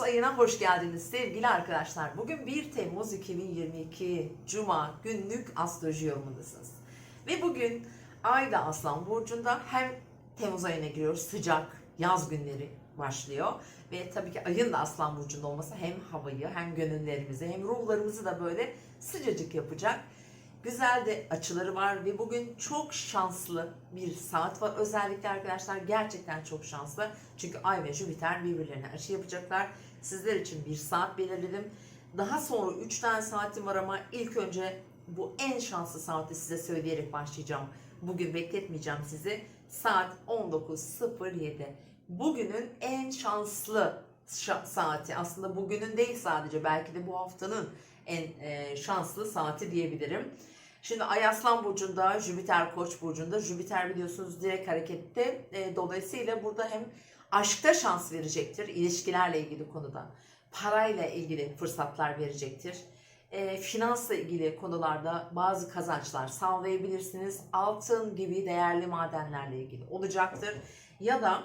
Ayına hoş geldiniz sevgili arkadaşlar. Bugün 1 Temmuz 2022 Cuma günlük astroloji yorumundasınız. Ve bugün Ayda Aslan Burcu'nda hem Temmuz ayına giriyoruz sıcak yaz günleri başlıyor. Ve tabii ki ayın da Aslan Burcu'nda olması hem havayı hem gönüllerimizi hem ruhlarımızı da böyle sıcacık yapacak. Güzel de açıları var ve bugün çok şanslı bir saat var. Özellikle arkadaşlar gerçekten çok şanslı. Çünkü Ay ve Jüpiter birbirlerine açı yapacaklar. Sizler için bir saat belirledim. Daha sonra 3 tane saatim var ama ilk önce bu en şanslı saati size söyleyerek başlayacağım. Bugün bekletmeyeceğim sizi. Saat 19.07. Bugünün en şanslı şa- saati. Aslında bugünün değil sadece belki de bu haftanın en e, şanslı saati diyebilirim. Şimdi Ay Aslan Burcu'nda, Jüpiter Koç Burcu'nda. Jüpiter biliyorsunuz direkt harekette. E, dolayısıyla burada hem aşkta şans verecektir, ilişkilerle ilgili konuda. Parayla ilgili fırsatlar verecektir. E, finansla ilgili konularda bazı kazançlar sağlayabilirsiniz. Altın gibi değerli madenlerle ilgili olacaktır. Ya da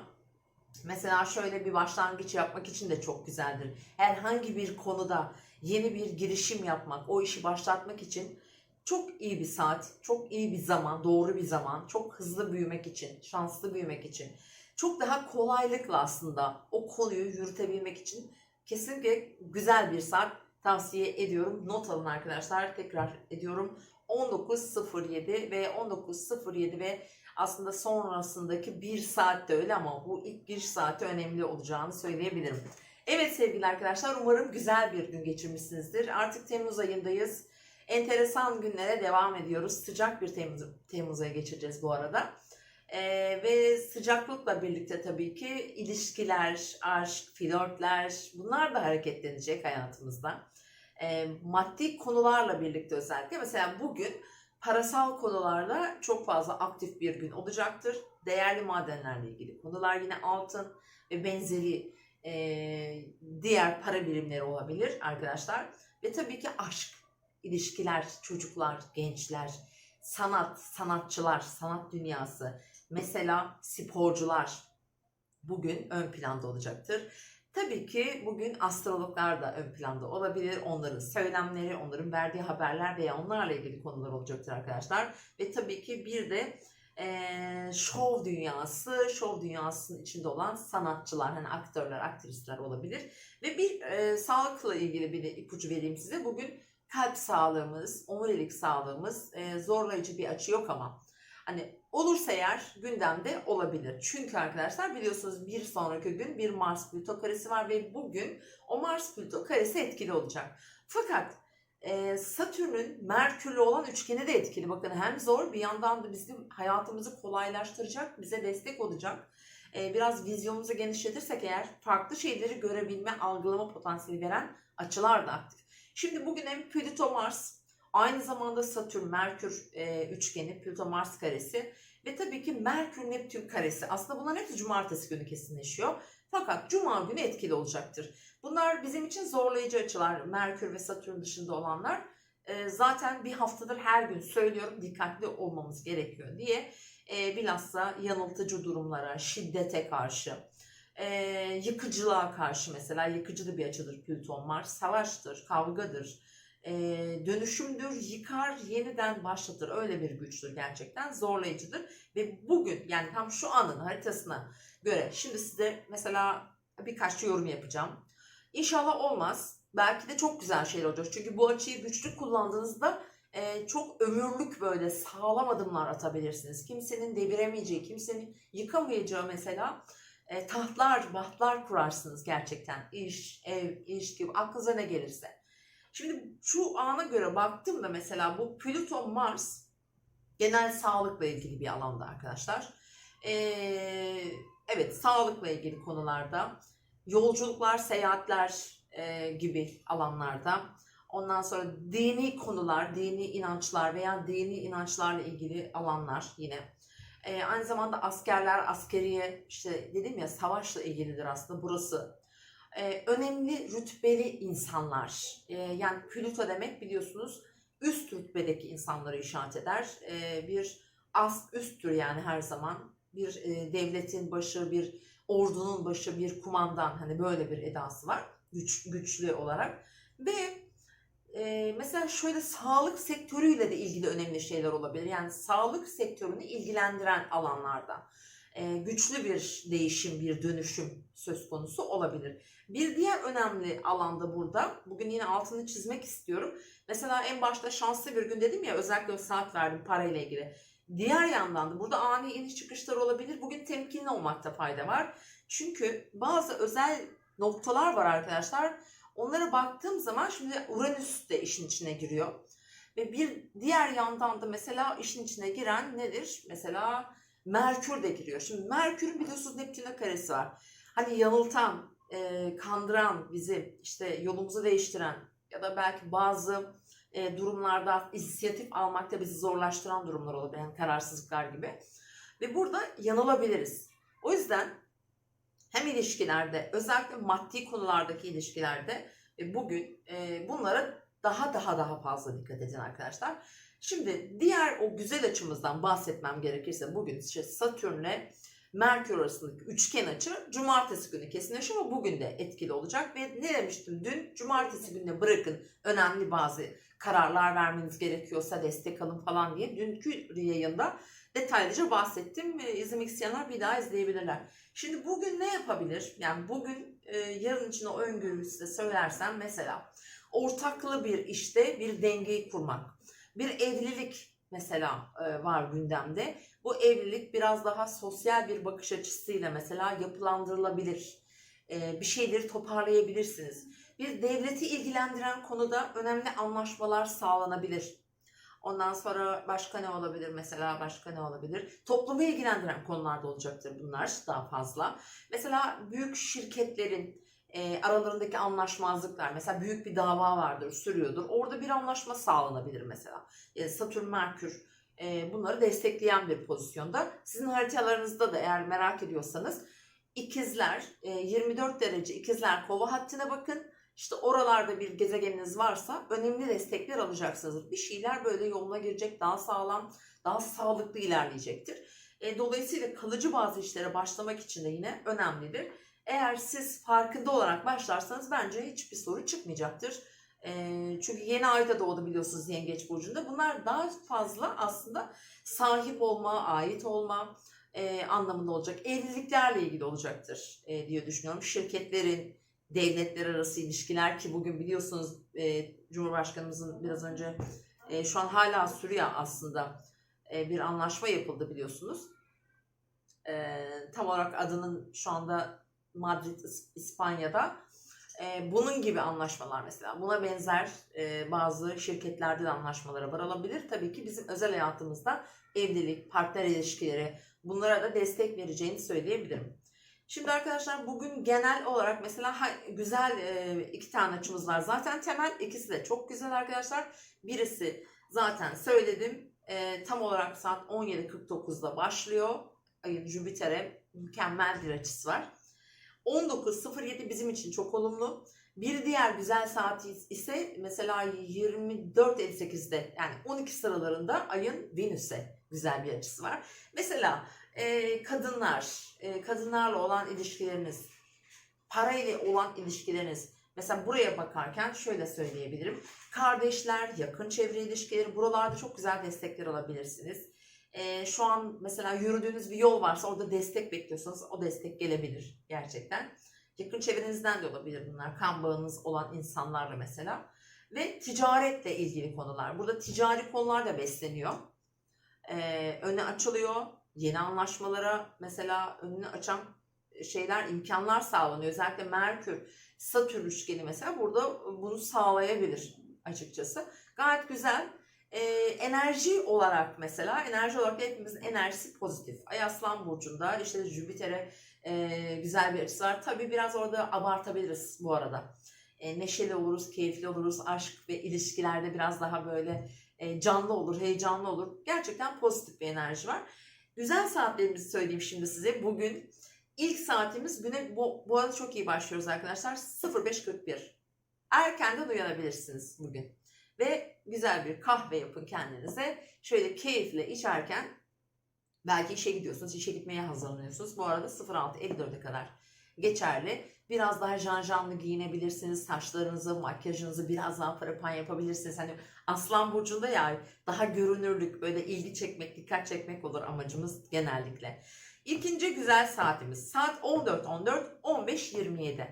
Mesela şöyle bir başlangıç yapmak için de çok güzeldir. Herhangi bir konuda yeni bir girişim yapmak, o işi başlatmak için çok iyi bir saat, çok iyi bir zaman, doğru bir zaman, çok hızlı büyümek için, şanslı büyümek için, çok daha kolaylıkla aslında o konuyu yürütebilmek için kesinlikle güzel bir saat tavsiye ediyorum. Not alın arkadaşlar. Tekrar ediyorum. 19.07 ve 19.07 ve aslında sonrasındaki bir saat de öyle ama bu ilk giriş saati önemli olacağını söyleyebilirim. Evet sevgili arkadaşlar umarım güzel bir gün geçirmişsinizdir. Artık Temmuz ayındayız. Enteresan günlere devam ediyoruz. Sıcak bir Temmuz, Temmuz ayı geçireceğiz bu arada. Ee, ve sıcaklıkla birlikte tabii ki ilişkiler, aşk, flörtler bunlar da hareketlenecek hayatımızda. Ee, maddi konularla birlikte özellikle mesela bugün parasal konularda çok fazla aktif bir gün olacaktır. Değerli madenlerle ilgili konular yine altın ve benzeri e, diğer para birimleri olabilir arkadaşlar. Ve tabii ki aşk, ilişkiler, çocuklar, gençler, sanat, sanatçılar, sanat dünyası, mesela sporcular bugün ön planda olacaktır. Tabii ki bugün astrologlar da ön planda olabilir. Onların söylemleri, onların verdiği haberler veya onlarla ilgili konular olacaktır arkadaşlar. Ve tabii ki bir de eee şov dünyası, şov dünyasının içinde olan sanatçılar, hani aktörler, aktrisler olabilir. Ve bir eee, sağlıkla ilgili bir ipucu vereyim size. Bugün kalp sağlığımız, omurilik sağlığımız eee, zorlayıcı bir açı yok ama hani olursa eğer gündemde olabilir. Çünkü arkadaşlar biliyorsunuz bir sonraki gün bir Mars Plüto karesi var ve bugün o Mars Plüto karesi etkili olacak. Fakat e, Satürn'ün Merkür'le olan üçgeni de etkili. Bakın hem zor bir yandan da bizim hayatımızı kolaylaştıracak, bize destek olacak. E, biraz vizyonumuzu genişletirsek eğer farklı şeyleri görebilme, algılama potansiyeli veren açılar da aktif. Şimdi bugün hem Plüto Mars Aynı zamanda Satürn, Merkür e, üçgeni, Plüto Mars karesi ve tabii ki Merkür Neptün karesi. Aslında bunların hepsi cumartesi günü kesinleşiyor. Fakat cuma günü etkili olacaktır. Bunlar bizim için zorlayıcı açılar. Merkür ve Satürn dışında olanlar. E, zaten bir haftadır her gün söylüyorum dikkatli olmamız gerekiyor diye. E, bilhassa yanıltıcı durumlara, şiddete karşı, e, yıkıcılığa karşı mesela yıkıcı da bir açıdır Plüton Mars. Savaştır, kavgadır, e, dönüşümdür, yıkar, yeniden başlatır. Öyle bir güçtür gerçekten. Zorlayıcıdır. Ve bugün yani tam şu anın haritasına göre şimdi size mesela birkaç yorum yapacağım. İnşallah olmaz. Belki de çok güzel şeyler olacak. Çünkü bu açıyı güçlü kullandığınızda e, çok ömürlük böyle sağlam adımlar atabilirsiniz. Kimsenin deviremeyeceği, kimsenin yıkamayacağı mesela e, tahtlar, bahtlar kurarsınız gerçekten. İş, ev, ilişki, aklınıza ne gelirse. Şimdi şu ana göre baktığımda mesela bu Plüton Mars genel sağlıkla ilgili bir alanda arkadaşlar. Ee, evet sağlıkla ilgili konularda yolculuklar, seyahatler e, gibi alanlarda. Ondan sonra dini konular, dini inançlar veya dini inançlarla ilgili alanlar yine. Ee, aynı zamanda askerler, askeriye işte dedim ya savaşla ilgilidir aslında burası e, önemli rütbeli insanlar. E, yani Plüto demek biliyorsunuz üst rütbedeki insanları işaret eder. E, bir ast üsttür yani her zaman. Bir e, devletin başı, bir ordunun başı, bir kumandan hani böyle bir edası var. güç, güçlü olarak. Ve e, mesela şöyle sağlık sektörüyle de ilgili önemli şeyler olabilir. Yani sağlık sektörünü ilgilendiren alanlarda e, güçlü bir değişim, bir dönüşüm söz konusu olabilir. Bir diğer önemli alanda burada, bugün yine altını çizmek istiyorum. Mesela en başta şanslı bir gün dedim ya özellikle saat verdim parayla ilgili. Diğer yandan da burada ani iniş çıkışlar olabilir. Bugün temkinli olmakta fayda var. Çünkü bazı özel noktalar var arkadaşlar. Onlara baktığım zaman şimdi Uranüs de işin içine giriyor. Ve bir diğer yandan da mesela işin içine giren nedir? Mesela Merkür de giriyor. Şimdi Merkür'ün biliyorsunuz Neptün'e karesi var. Hani yanıltan, e, kandıran bizi işte yolumuzu değiştiren ya da belki bazı e, durumlarda inisiyatif almakta bizi zorlaştıran durumlar olabilir. Yani kararsızlıklar gibi. Ve burada yanılabiliriz. O yüzden hem ilişkilerde özellikle maddi konulardaki ilişkilerde e, bugün e, bunlara daha daha daha fazla dikkat edin arkadaşlar. Şimdi diğer o güzel açımızdan bahsetmem gerekirse bugün işte Satürn'le Merkür arasındaki üçgen açı cumartesi günü kesinleşiyor ama bugün de etkili olacak. Ve ne demiştim dün cumartesi gününe bırakın önemli bazı kararlar vermeniz gerekiyorsa destek alın falan diye dünkü yayında detaylıca bahsettim. İzlemek isteyenler bir daha izleyebilirler. Şimdi bugün ne yapabilir? Yani bugün e, yarın için o öngörüyü size söylersem mesela ortaklı bir işte bir dengeyi kurmak. Bir evlilik mesela e, var gündemde. Bu evlilik biraz daha sosyal bir bakış açısıyla mesela yapılandırılabilir. E, bir şeyleri toparlayabilirsiniz. Bir devleti ilgilendiren konuda önemli anlaşmalar sağlanabilir. Ondan sonra başka ne olabilir? Mesela başka ne olabilir? Toplumu ilgilendiren konularda olacaktır bunlar daha fazla. Mesela büyük şirketlerin e, aralarındaki anlaşmazlıklar mesela büyük bir dava vardır sürüyordur. Orada bir anlaşma sağlanabilir mesela. E, Satürn Merkür e, bunları destekleyen bir pozisyonda. Sizin haritalarınızda da eğer merak ediyorsanız ikizler e, 24 derece ikizler kova hattına bakın işte oralarda bir gezegeniniz varsa önemli destekler alacaksınız bir şeyler böyle yoluna girecek daha sağlam daha sağlıklı ilerleyecektir e, dolayısıyla kalıcı bazı işlere başlamak için de yine önemlidir eğer siz farkında olarak başlarsanız bence hiçbir soru çıkmayacaktır. E, çünkü yeni ayda doğdu biliyorsunuz Yengeç Burcu'nda. Bunlar daha fazla aslında sahip olma, ait olma e, anlamında olacak. Evliliklerle ilgili olacaktır e, diye düşünüyorum. Şirketlerin, devletler arası ilişkiler ki bugün biliyorsunuz e, Cumhurbaşkanımızın biraz önce e, şu an hala sürüyor aslında e, bir anlaşma yapıldı biliyorsunuz. E, tam olarak adının şu anda Madrid, İspanya'da. E, bunun gibi anlaşmalar mesela. Buna benzer e, bazı şirketlerde de anlaşmalara varılabilir. Tabii ki bizim özel hayatımızda evlilik, partner ilişkileri bunlara da destek vereceğini söyleyebilirim. Şimdi arkadaşlar bugün genel olarak mesela güzel e, iki tane açımız var. Zaten temel ikisi de çok güzel arkadaşlar. Birisi zaten söyledim. E, tam olarak saat 17.49'da başlıyor. Ayın Jüpiter'e mükemmel bir açısı var. 19.07 bizim için çok olumlu. Bir diğer güzel saat ise mesela 24.58'de yani 12 sıralarında ayın Venüs'e güzel bir açısı var. Mesela e, kadınlar, e, kadınlarla olan ilişkileriniz, parayla olan ilişkileriniz, Mesela buraya bakarken şöyle söyleyebilirim. Kardeşler, yakın çevre ilişkileri buralarda çok güzel destekler alabilirsiniz. Ee, şu an mesela yürüdüğünüz bir yol varsa orada destek bekliyorsanız o destek gelebilir gerçekten. Yakın çevrenizden de olabilir bunlar. Kan bağınız olan insanlarla mesela. Ve ticaretle ilgili konular. Burada ticari konular da besleniyor. Ee, öne açılıyor. Yeni anlaşmalara mesela önünü açan şeyler, imkanlar sağlanıyor. Özellikle Merkür, Satürn üçgeni mesela burada bunu sağlayabilir açıkçası. Gayet güzel. Ee, enerji olarak mesela, enerji olarak hepimizin enerjisi pozitif. Ay Aslan Burcu'nda işte Jüpiter'e e, güzel bir açısı var. Tabii biraz orada abartabiliriz bu arada. E, neşeli oluruz, keyifli oluruz. Aşk ve ilişkilerde biraz daha böyle e, canlı olur, heyecanlı olur. Gerçekten pozitif bir enerji var. Güzel saatlerimizi söyleyeyim şimdi size. Bugün ilk saatimiz güne bu, bu arada çok iyi başlıyoruz arkadaşlar. 05.41. Erkenden uyanabilirsiniz bugün. Ve güzel bir kahve yapın kendinize. Şöyle keyifle içerken belki işe gidiyorsunuz, işe gitmeye hazırlanıyorsunuz. Bu arada 06.54'e kadar geçerli. Biraz daha janjanlı giyinebilirsiniz. Saçlarınızı, makyajınızı biraz daha parapan yapabilirsiniz. Hani Aslan Burcu'nda ya daha görünürlük, böyle ilgi çekmek, dikkat çekmek olur amacımız genellikle. İkinci güzel saatimiz saat 14.14, 15.27.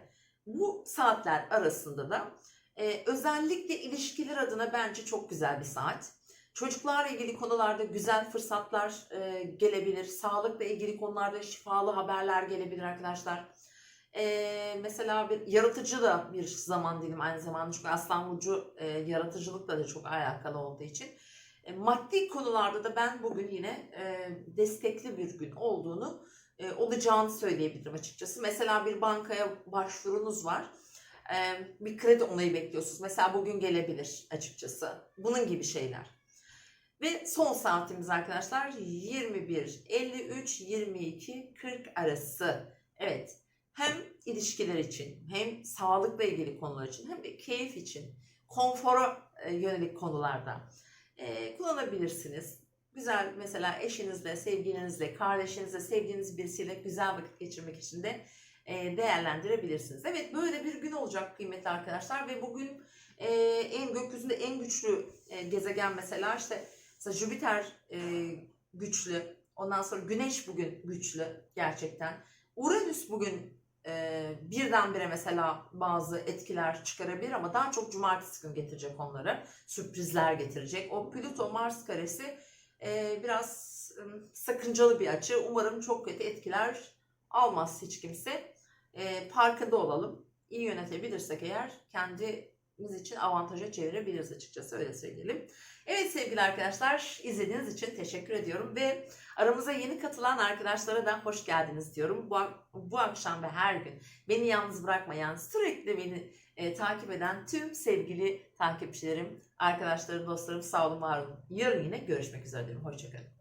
Bu saatler arasında da e, özellikle ilişkiler adına bence çok güzel bir saat. Çocuklarla ilgili konularda güzel fırsatlar e, gelebilir. Sağlıkla ilgili konularda şifalı haberler gelebilir arkadaşlar. E, mesela bir yaratıcı da bir zaman dilimi aynı zamanda çünkü Aslan Burcu e, yaratıcılıkla da çok alakalı olduğu için. E, maddi konularda da ben bugün yine e, destekli bir gün olduğunu e, olacağını söyleyebilirim açıkçası. Mesela bir bankaya başvurunuz var. E, bir kredi onayı bekliyorsunuz. Mesela bugün gelebilir açıkçası. Bunun gibi şeyler. Ve son saatimiz arkadaşlar 21, 53, 22, 40 arası. Evet hem ilişkiler için hem sağlıkla ilgili konular için hem de keyif için konfora e, yönelik konularda e, kullanabilirsiniz. Güzel mesela eşinizle, sevgilinizle, kardeşinizle, sevdiğiniz birisiyle güzel vakit geçirmek için de e, değerlendirebilirsiniz. Evet böyle bir gün olacak kıymetli arkadaşlar ve bugün en gökyüzünde en güçlü gezegen mesela işte mesela Jüpiter güçlü. Ondan sonra Güneş bugün güçlü gerçekten. Uranüs bugün e, birdenbire mesela bazı etkiler çıkarabilir ama daha çok cumartesi gün getirecek onları. Sürprizler getirecek. O Plüto Mars karesi e, biraz e, sakıncalı bir açı. Umarım çok kötü etkiler almaz hiç kimse. E, farkında olalım. İyi yönetebilirsek eğer kendimiz için avantaja çevirebiliriz açıkçası öyle söyleyelim. Evet sevgili arkadaşlar izlediğiniz için teşekkür ediyorum ve aramıza yeni katılan arkadaşlara da hoş geldiniz diyorum. Bu, bu akşam ve her gün beni yalnız bırakmayan, sürekli beni e, takip eden tüm sevgili takipçilerim, arkadaşlarım, dostlarım sağ olun, var olun. Yarın yine görüşmek üzere diyorum. Hoşçakalın.